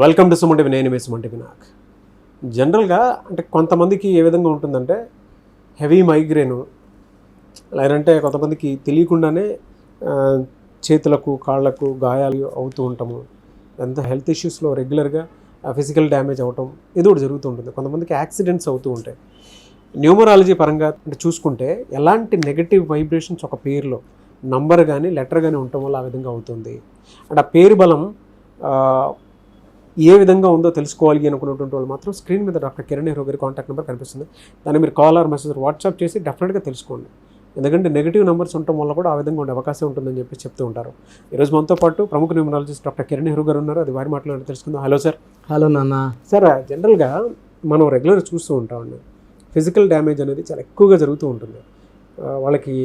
Welcome to సుమంటి నేను మీ సుమంటి నాకు జనరల్గా అంటే కొంతమందికి ఏ విధంగా ఉంటుందంటే హెవీ మైగ్రేను లేదంటే కొంతమందికి తెలియకుండానే చేతులకు కాళ్ళకు గాయాలు అవుతూ ఉంటాము ఎంత హెల్త్ ఇష్యూస్లో రెగ్యులర్గా ఫిజికల్ డ్యామేజ్ అవటం ఏదో ఒకటి జరుగుతూ ఉంటుంది. కొంతమందికి యాక్సిడెంట్స్ అవుతూ ఉంటాయి. న్యూమరాలజీ పరంగా అంటే చూసుకుంటే ఎలాంటి నెగటివ్ వైబ్రేషన్స్ ఒక పేరులో నంబర్ కానీ లెటర్ కానీ ఉండటం వల్ల ఆ విధంగా అవుతుంది. అంటే ఆ పేరు బలం ఏ విధంగా ఉందో తెలుసుకోవాలి అనుకున్నటువంటి వాళ్ళు మాత్రం స్క్రీన్ మీద డాక్టర్ కిరణ్ నెహ్రూ గారి కాంటాక్ట్ నెంబర్ కనిపిస్తుంది. దాన్ని మీరు కాల్ ఆర్ మెసేజ్ వాట్సాప్ చేసి డెఫినెట్గా తెలుసుకోండి. ఎందుకంటే నెగిటివ్ నెంబర్స్ ఉండటం వల్ల కూడా ఆ విధంగా ఉండే అవకాశం ఉంటుందని చెప్పి చెప్తూ ఉంటారు. ఈరోజు మనతో పాటు ప్రముఖ న్యూమరాలజిస్ట్ డాక్టర్ కిరణ్ నెహ్రూ గారు ఉన్నారు. అది వారి మాటలు తెలుసుకుందాం? హలో సార్ హలో నాన్న. సార్ జనరల్గా మనం రెగ్యులర్ చూస్తూ ఉంటామండి ఫిజికల్ డ్యామేజ్ అనేది చాలా ఎక్కువగా జరుగుతూ ఉంటుంది. వాళ్ళకి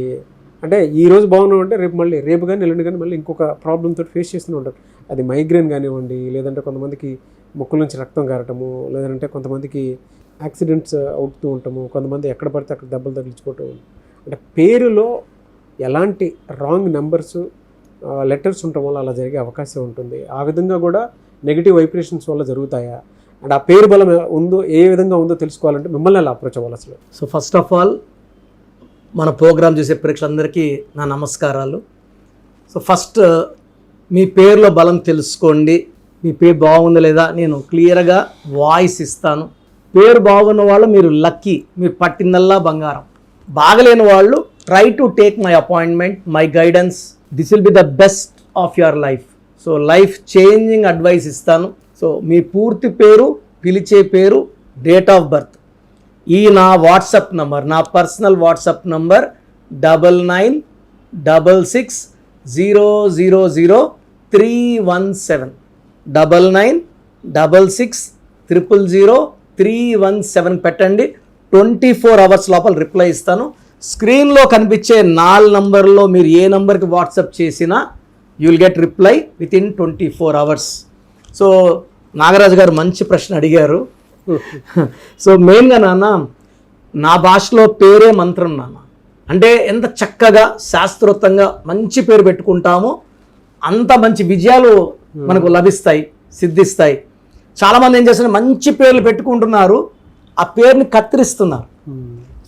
అంటే ఈ రోజు బాగున్నాం అంటే రేపు మళ్ళీ రేపు కానీ ఎల్లుండి కానీ మళ్ళీ ఇంకొక ప్రాబ్లమ్ తోటి ఫేస్ చేస్తూనే ఉంటారు. అది మైగ్రేన్ కానివ్వండి లేదంటే కొంతమందికి ముక్కుల నుంచి రక్తం కారటము లేదంటే కొంతమందికి యాక్సిడెంట్స్ అవుతూ ఉంటాము కొంతమంది ఎక్కడ పడితే అక్కడ దెబ్బలు తగిలించుకోవటం. అంటే పేరులో ఎలాంటి రాంగ్ నెంబర్స్ లెటర్స్ ఉండటం వల్ల అలా జరిగే అవకాశం ఉంటుంది. ఆ విధంగా కూడా నెగిటివ్ వైబ్రేషన్స్ వల్ల జరుగుతాయా? అండ్ ఆ పేరు బలం ఉందో ఏ విధంగా ఉందో తెలుసుకోవాలంటే మిమ్మల్ని ఎలా అప్రోచ్ అవ్వాలి అసలు? సో ఫస్ట్ ఆఫ్ ఆల్ మన ప్రోగ్రామ్ చూసే ప్రేక్షకులందరికీ నా నమస్కారాలు. సో ఫస్ట్ మీ పేరులో బలం తెలుసుకోండి. మీ పేరు బాగుందా లేదా నేను క్లియర్గా వాయిస్ ఇస్తాను. పేరు బాగున్న వాళ్ళు మీరు లక్కీ మీరు పట్టిందల్లా బంగారం. బాగలేని వాళ్ళు try to take my appointment my guidance. This will be the best of your life. So life changing advice ఇస్తాను. సో మీ పూర్తి పేరు పిలిచే పేరు డేట్ ఆఫ్ బర్త్. ఈ నా వాట్సాప్ నంబర్ నా personal WhatsApp number double nine double six zero zero zero three one seven. Double nine double six triple zero three one seven పెట్టండి. ట్వంటీ ఫోర్ అవర్స్ లోపల రిప్లై ఇస్తాను. స్క్రీన్లో కనిపించే నాలుగు నంబర్లో మీరు ఏ నంబర్కి వాట్సాప్ చేసినా you will get reply within twenty four hours so Nagaraju garu మంచి ప్రశ్న అడిగారు. సో మెయిన్గా నాన్న నా భాషలో పేరే మంత్రం నాన్న. అంటే ఎంత చక్కగా శాస్త్రోక్తంగా మంచి పేరు పెట్టుకుంటామో అంత మంచి విజయాలు మనకు లభిస్తాయి సిద్ధిస్తాయి. చాలామంది ఏం చేస్తున్నారు? మంచి పేర్లు పెట్టుకుంటున్నారు. ఆ పేరుని కత్తిరిస్తున్నారు.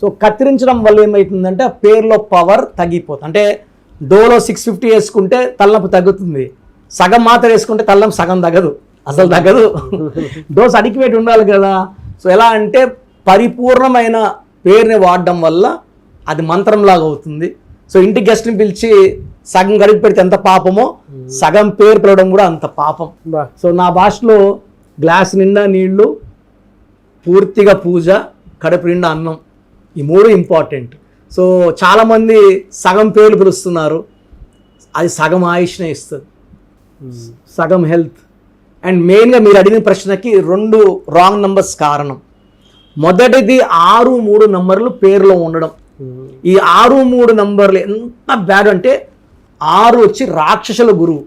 సో కత్తిరించడం వల్ల ఏమవుతుందంటే ఆ పేరులో పవర్ తగ్గిపోతుంది. అంటే డోలో సిక్స్ ఫిఫ్టీ వేసుకుంటే తలనొప్పి తగ్గుతుంది. సగం మాత్రం వేసుకుంటే తలనొప్పి సగం తగ్గదు. అసలు తగ్గదు. డోస్ అడిక్వేట్ ఉండాలి కదా. సో ఎలా అంటే పరిపూర్ణమైన పేరుని వాడడం వల్ల అది మంత్రంలాగా అవుతుంది. సో ఇంటి గెస్ట్ని పిలిచి సగం గడిపి పెడితే ఎంత పాపమో సగం పేరు పిలవడం కూడా అంత పాపం. సో నా భాషలో గ్లాస్ నిండా నీళ్ళు పూర్తిగా పూజ కడుపు నిండా అన్నం ఈ మూడు ఇంపార్టెంట్. సో చాలామంది సగం పేర్లు పిలుస్తున్నారు. అది సగం ఆయుష్నే ఇస్తుంది. సగం హెల్త్. అండ్ మెయిన్గా మీరు అడిగిన ప్రశ్నకి రెండు రాంగ్ నంబర్స్ కారణం. మొదటిది ఆరు మూడు నంబర్లు పేరులో ఉండడం. ఈ ఆరు మూడు నంబర్లు ఎంత బ్యాడ్ అంటే ఆరు వచ్చి రాక్షసుల గురువు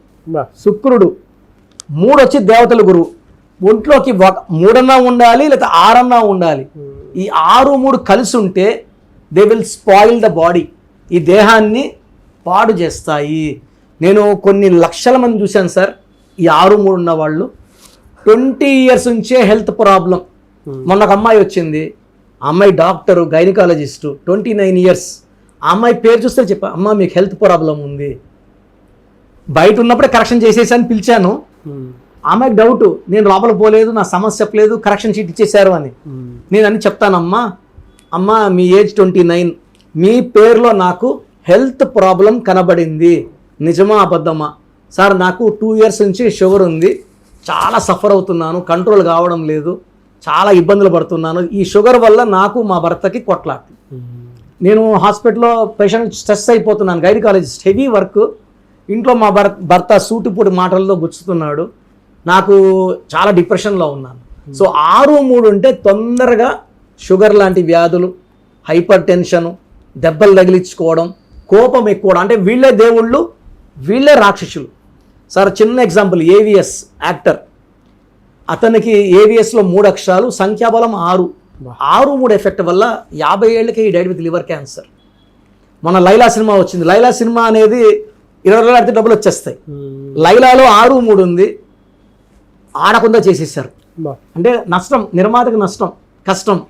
శుక్రుడు మూడు వచ్చి దేవతల గురువు ఒంట్లోకి ఒక మూడన్నా ఉండాలి లేదా ఆరన్నా ఉండాలి. ఈ ఆరు మూడు కలిసి ఉంటే they will spoil the body ఈ దేహాన్ని పాడు చేస్తాయి. నేను కొన్ని లక్షల మంది చూశాను సార్ ఈ ఆరు మూడు ఉన్న వాళ్ళు. ట్వంటీ ఇయర్స్ నుంచే హెల్త్ ప్రాబ్లం. మొన్న ఒక అమ్మాయి వచ్చింది. అమ్మాయి doctor gynaecologist. Twenty nine years. ఆ అమ్మాయి పేరు చూస్తే చెప్పా అమ్మ మీకు హెల్త్ ప్రాబ్లం ఉంది. బయట ఉన్నప్పుడే కరెక్షన్ చేసేసాను పిలిచాను. అమ్మాయికి డౌట్ నేను లోపల పోలేదు నా సమస్య చెప్పలేదు కరెక్షన్ షీట్ ఇచ్చేశారు అని. నేను అని చెప్తానమ్మా. అమ్మ మీ ఏజ్ ట్వంటీ నైన్ మీ పేరులో నాకు హెల్త్ ప్రాబ్లం కనబడింది. నిజమా అబద్ధమా? సార్ నాకు టూ ఇయర్స్ నుంచి షుగర్ ఉంది. చాలా సఫర్ అవుతున్నాను కంట్రోల్ కావడం లేదు. చాలా ఇబ్బందులు పడుతున్నాను. ఈ షుగర్ వల్ల నాకు మా భర్తకి కొట్లాట్లు నేను హాస్పిటల్లో పేషెంట్ స్ట్రెస్ అయిపోతున్నాను గైనకాలజిస్ట్ హెవీ వర్క్. ఇంట్లో మా భర్త భర్త సూటిపూడి మాటలతో గుచ్చుతున్నాడు. నాకు చాలా డిప్రెషన్లో ఉన్నాను. సో ఆరు మూడు ఉంటే తొందరగా షుగర్ లాంటి వ్యాధులు హైపర్ టెన్షను దెబ్బలు తగిలించుకోవడం కోపం ఎక్కువ అంటే వీళ్ళే దేవుళ్ళు వీళ్ళే రాక్షసులు. సార్ చిన్న ఎగ్జాంపుల్ ఏవిఎస్ యాక్టర్. అతనికి ఏవిఎస్లో మూడు అక్షరాలు సంఖ్యాబలం ఆరు. ఆరు మూడు ఎఫెక్ట్ వల్ల యాభై ఏళ్ళకి ఈ డైడ్ విత్ లివర్ క్యాన్సర్ మన లైలా సినిమా వచ్చింది. లైలా సినిమా అనేది ఇరవై రోజులు ఆడితే డబ్బులు వచ్చేస్తాయి. లైలాలో ఆరు మూడు ఉంది. ఆడకుండా చేసేసారు. అంటే నష్టం నిర్మాతకు నష్టం కష్టం.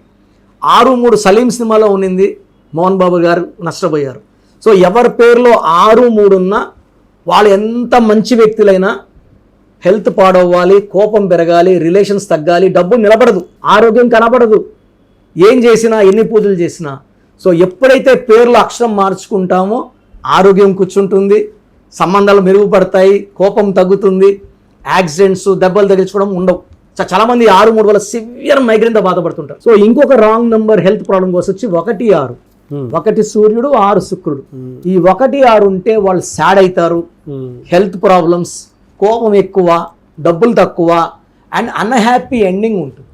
ఆరు మూడు సలీం సినిమాలో ఉన్నింది. మోహన్ బాబు గారు నష్టపోయారు. సో ఎవరి పేరులో ఆరు మూడు ఉన్నా వాళ్ళు ఎంత మంచి వ్యక్తులైనా హెల్త్ పాడవ్వాలి కోపం పెరగాలి రిలేషన్స్ తగ్గాలి డబ్బు నిలబడదు ఆరోగ్యం కనబడదు. ఏం చేసినా ఎన్ని పూజలు చేసినా. సో ఎప్పుడైతే పేర్లు అక్షరం మార్చుకుంటామో ఆరోగ్యం కూర్చుంటుంది సంబంధాలు మెరుగుపడతాయి కోపం తగ్గుతుంది యాక్సిడెంట్స్ దెబ్బలు తగిలించుకోవడం ఉండవు. చ- చాలా మంది ఆరు మూడు వల్ల సివియర్ మైగ్రేన్తో బాధపడుతుంటారు. సో ఇంకొక రాంగ్ నెంబర్ హెల్త్ ప్రాబ్లం కోసం వచ్చి ఒకటి ఆరు. ఒకటి సూర్యుడు ఆరు శుక్రుడు. ఈ ఒకటి ఆరు ఉంటే వాళ్ళు సాడ్ అవుతారు. హెల్త్ ప్రాబ్లమ్స్ కోపం ఎక్కువ డబ్బులు తక్కువ అండ్ అన్హ్యాపీ ఎండింగ్ ఉంటుంది.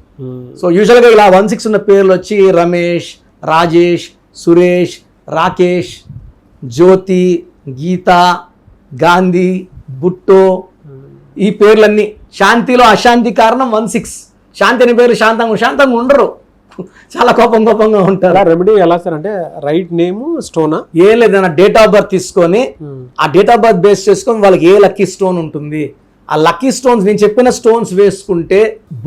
సో యూజువల్గా ఇలా వన్ సిక్స్ ఉన్న పేర్లు వచ్చి రమేష్ రాజేష్ సురేష్ రాకేష్ జ్యోతి గీత గాంధీ బుట్టో. ఈ పేర్లన్నీ శాంతిలో అశాంతి కారణం వన్ సిక్స్ శాంతి అనే పేరు శాంతంగా శాంతంగా ఉండరు. చాలా కోపం కోపంగా ఉంటారు. రెమెడీ ఎలా సార్? అంటే రైట్ నేమ్ స్టోనా ఏం లేదన్న డేట్ ఆఫ్ బర్త్ తీసుకొని ఆ డేట్ ఆఫ్ బర్త్ బేస్ చేసుకొని వాళ్ళకి ఏ లక్కీ స్టోన్ ఉంటుంది? ఆ లక్కీ స్టోన్స్ నేను చెప్పిన స్టోన్స్ వేసుకుంటే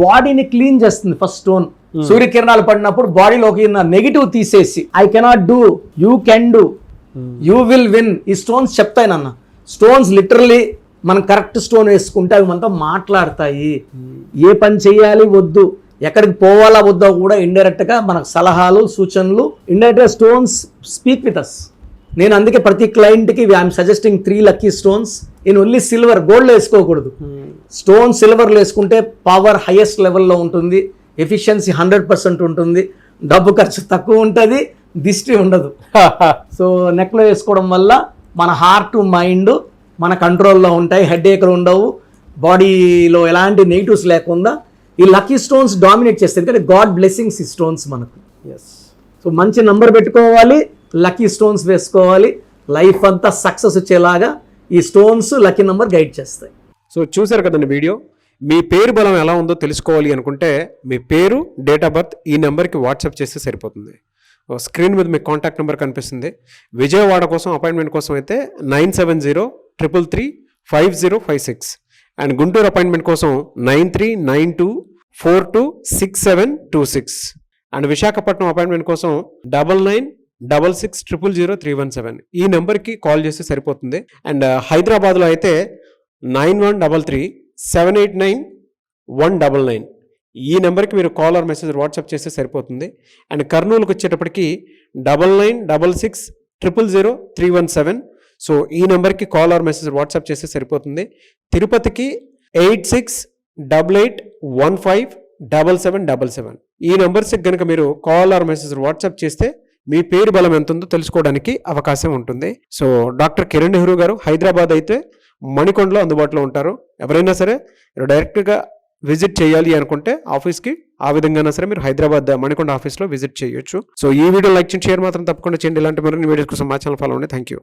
బాడీని క్లీన్ చేస్తుంది ఫస్ట్ స్టోన్ సూర్యకిరణాలు పడినప్పుడు బాడీలోకి ఉన్న నెగిటివ్ తీసేసి I cannot do you can do you will win ఈ స్టోన్స్ చెప్తాయి నాన్న. స్టోన్స్ లిటరలీ మనం కరెక్ట్ స్టోన్ వేసుకుంటే అవి మనతో మాట్లాడతాయి. ఏ పని చేయాలి? వద్దు. ఎక్కడికి పోవాలా వద్దో కూడా ఇండైరెక్ట్గా మనకు సలహాలు సూచనలు ఇండైరెక్ట్గా స్టోన్స్ స్పీక్ విత్ అస్ నేను అందుకే ప్రతి క్లయింట్కి I'm suggesting three lucky stones in only silver gold వేసుకోకూడదు. స్టోన్ సిల్వర్లో వేసుకుంటే పవర్ హైయెస్ట్ లెవెల్లో ఉంటుంది ఎఫిషియన్సీ హండ్రెడ్ పర్సెంట్ ఉంటుంది డబ్బు ఖర్చు తక్కువ ఉంటుంది దిష్టి ఉండదు. సో నెక్లో వేసుకోవడం వల్ల మన హార్ట్ మైండ్ మన కంట్రోల్లో ఉంటాయి హెడ్ ఏకలు ఉండవు బాడీలో ఎలాంటి నెగిటివ్స్ లేకుండా ఈ లక్కీ స్టోన్స్ డామినేట్ చేస్తాయి ఎందుకంటే గాడ్ బ్లెస్సింగ్స్ ఈ స్టోన్స్ మనకు. ఎస్ సో మంచి నంబర్ పెట్టుకోవాలి లక్కీ స్టోన్స్ వేసుకోవాలి లైఫ్ అంతా సక్సెస్ వచ్చేలాగా ఈ స్టోన్స్ లక్కీ నంబర్ గైడ్ చేస్తాయి. సో చూసారు కదండి వీడియో? మీ పేరు బలం ఎలా ఉందో తెలుసుకోవాలి అనుకుంటే మీ పేరు డేట్ ఆఫ్ బర్త్ ఈ నెంబర్కి వాట్సాప్ చేస్తే సరిపోతుంది. స్క్రీన్ మీద మీకు కాంటాక్ట్ నెంబర్ కనిపిస్తుంది. విజయవాడ కోసం అపాయింట్మెంట్ కోసం అయితే nine seven zero triple three five zero five six. And Guntur appointment కోసం nine three nine two four two six seven two six. And Visakhapatnam appointment కోసం double nine double six triple zero three one seven. ఈ నెంబర్కి call చేస్తే సరిపోతుంది. And uh, హైదరాబాద్లో అయితే nine one double three seven eight nine one double nine. ఈ నెంబర్కి మీరు కాల్ ఆర్ మెసేజ్ వాట్సాప్ చేస్తే సరిపోతుంది. అండ్ కర్నూలుకి వచ్చేటప్పటికి double nine double six triple zero three one seven so ఈ నెంబర్కి కాల్ ఆర్ మెసేజ్ వాట్సాప్ చేస్తే సరిపోతుంది. తిరుపతికి eight six double eight one five double seven double seven. ఈ నెంబర్స్కి కనుక మీరు కాల్ ఆర్ మెసేజ్ వాట్సాప్ చేస్తే మీ పేరు బలం ఎంత ఉందో తెలుసుకోవడానికి అవకాశం ఉంటుంది. సో డాక్టర్ కిరణ్ నెహ్రూ గారు హైదరాబాద్ అయితే మణికొండలో అందుబాటులో ఉంటారు. ఎవరైనా సరే మీరు డైరెక్ట్గా విజిట్ చేయాలి అనుకుంటే ఆఫీస్కి ఆ విధంగా సరే మీరు హైదరాబాద్ మణికొండ ఆఫీస్లో విజిట్ చేయొచ్చు. సో ఈ వీడియో లైక్ చేయండి షేర్ మాత్రం తప్పకుండా చేయండి. ఇలాంటి మరిన్ని వీడియోస్ కోసం మా ఛానల్ ఫాలో అండి థ్యాంక్ యూ